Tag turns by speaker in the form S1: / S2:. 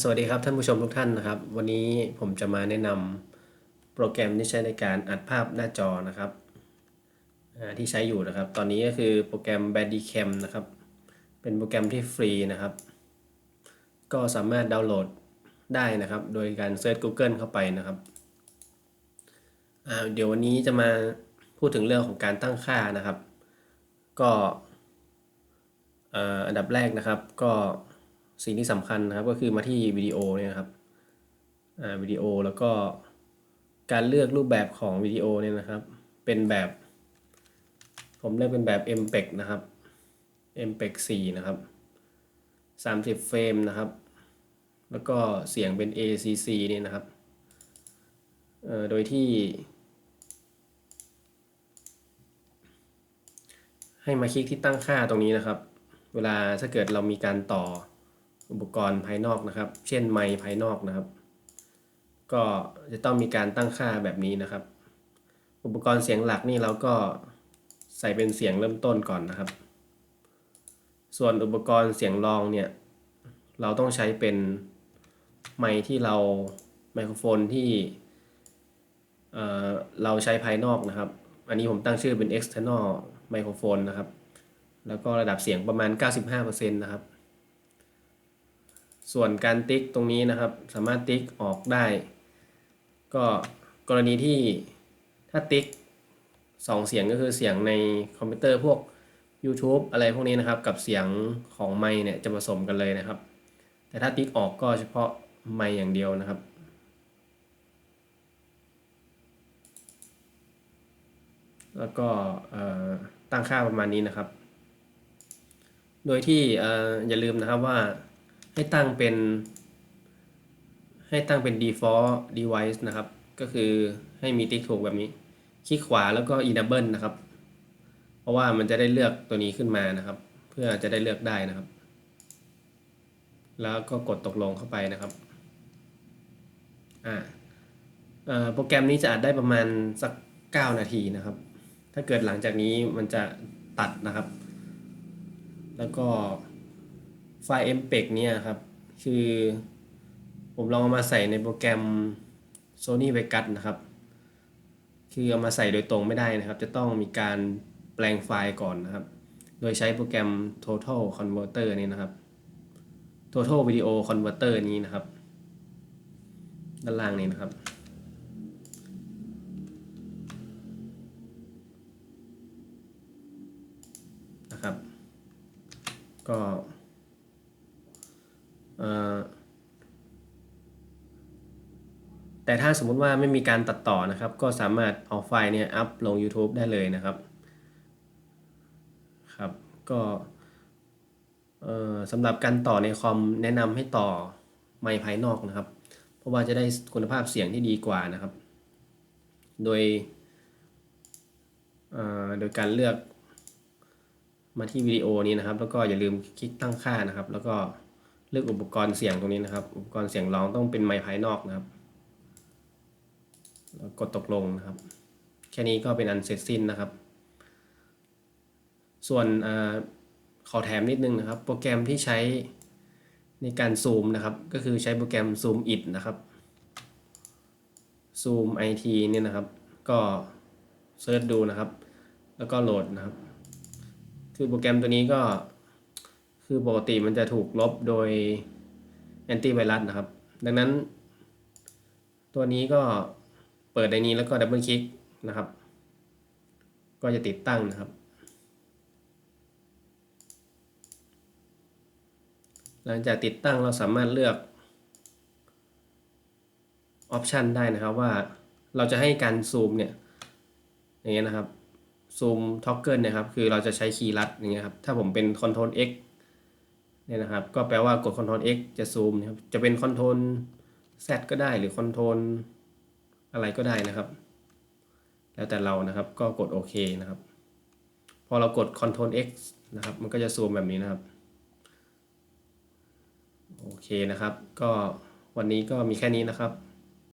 S1: สวัสดีครับท่านผู้ชมทุกท่านนะครับ วันนี้ผมจะมาแนะนำโปรแกรมที่ใช้ในการอัดภาพหน้าจอนะครับที่ใช้อยู่นะครับ ตอนนี้ก็คือโปรแกรม Bandicam นะครับ เป็นโปรแกรมที่ฟรีนะครับ ก็สามารถดาวน์โหลดได้นะครับ โดยการเซิร์ช Google เข้าไปนะครับเดี๋ยววันนี้จะมาพูดถึงเรื่องของการตั้งค่านะครับ ก็อันดับแรกนะครับก็ สิ่งที่สำคัญนะครับก็คือมาที่วิดีโอเนี่ยครับอ่าวิดีโอแล้วก็การเลือกรูปแบบของวิดีโอเนี่ยนะครับ เป็นแบบ ผมเลือกเป็นแบบ MPEG นะครับ MPEG 4 นะครับ 30 เฟรมนะครับ แล้วก็เสียงเป็น ACC นี่นะครับโดยที่ ให้มาคลิกที่ตั้งค่าตรงนี้นะครับ เวลาถ้าเกิดเรามีการต่อ อุปกรณ์ภายนอกนะครับ เช่นไมค์ภายนอกนะครับ ก็จะต้องมีการตั้งค่าแบบนี้นะครับ อุปกรณ์เสียงหลักนี่เราก็ใส่เป็นเสียงเริ่มต้นก่อนนะครับ ส่วนอุปกรณ์เสียงรองเนี่ย เราต้องใช้เป็นไมค์ที่เราไมโครโฟนที่เอ่อเราใช้ภายนอกนะครับ อันนี้ผมตั้งชื่อเป็น external microphone นะครับ แล้วก็ระดับเสียงประมาณ 95%นะครับ ส่วนการติ๊กตรงนี้นะครับ สามารถติ๊กออกได้ ก็กรณีที่ถ้าติ๊กสองเสียงก็คือเสียงในคอมพิวเตอร์พวก YouTube อะไรพวกนี้นะครับ กับเสียงของไมค์เนี่ยจะผสมกันเลยนะครับ แต่ถ้าติ๊กออกก็เฉพาะไมค์อย่างเดียวนะครับแล้วก็ตั้งค่าประมาณนี้นะครับ โดยที่อย่าลืมนะครับว่า ให้ตั้งเป็น ให้ตั้งเป็น default device นะครับ ก็คือให้มีติ๊กถูกแบบนี้ คลิกขวาแล้วก็ enable นะครับ เพราะว่ามันจะได้เลือกตัวนี้ขึ้นมานะครับ เพื่อจะได้เลือกได้นะครับ แล้วก็กดตกลงเข้าไปนะครับอ่าโปรแกรมนี้จะอัดได้ประมาณสัก 9 นาทีนะครับ ถ้าเกิดหลังจากนี้มันจะตัดนะครับ แล้วก็ ไฟล์ MPEG เนี่ยครับ คือผมลองเอามาใส่ในโปรแกรม Sony Vegas นะครับ คือเอามาใส่โดยตรงไม่ได้นะครับ จะต้องมีการแปลงไฟล์ก่อนนะครับ โดยใช้โปรแกรม Total Converter นี่นะครับ Total Video Converter นี้นะครับ ด้านล่างนี้นะครับนะครับ ก็ แต่ถ้าสมมุติว่าไม่มีการตัดต่อนะครับ ก็สามารถเอาไฟล์เนี่ยอัพลง YouTube ได้เลยนะครับครับก็สำหรับการต่อในคอมแนะนำให้ต่อไมค์ภายนอกนะครับ เพราะว่าจะได้คุณภาพเสียงที่ดีกว่านะครับ โดยโดยการเลือกมาที่วิดีโอนี้นะครับ แล้วก็อย่าลืมคลิกตั้งค่านะครับ แล้วก็ เลือกอุปกรณ์เสียงตรงนี้นะครับ อุปกรณ์เสียงร้องต้องเป็นไมค์ภายนอกนะครับแล้วกดตกลงนะครับ แค่นี้ก็เป็นอันเสร็จสิ้นนะครับ ส่วนอขอแถมนิดนึงนะครับ โปรแกรมที่ใช้ในการซูมนะครับ ก็คือใช้โปรแกรม Zoom It นะครับ Zoom IT เนี่ยนะครับ ก็เซิร์ชดูนะครับ แล้วก็โหลดนะครับ คือโปรแกรมตัวนี้ก็ คือปกติมันจะถูกลบโดยแอนตี้ไวรัสนะครับ ดังนั้น ตัวนี้ก็เปิดในนี้แล้วก็ดับเบิลคลิกนะครับ ก็จะติดตั้งนะครับ หลังจากติดตั้งเราสามารถเลือกออปชันได้นะครับว่าเราจะให้การซูมเนี่ยอย่างเงี้ยนะครับซูมท็อกเกิลนะครับ คือเราจะใช้คีย์ลัดอย่างเงี้ยครับ ถ้าผมเป็น Ctrl X เนี่ยนะครับ ก็แปลว่ากด Ctrl X จะซูมนะครับ จะเป็น Ctrl Z ก็ได้หรือ Ctrl อะไรก็ได้นะครับ แล้วแต่เรานะครับ ก็กดโอเคนะครับ พอเรากด Ctrl X นะครับ มันก็จะซูมแบบนี้นะครับ โอเคนะครับ ก็วันนี้ก็มีแค่นี้นะครับ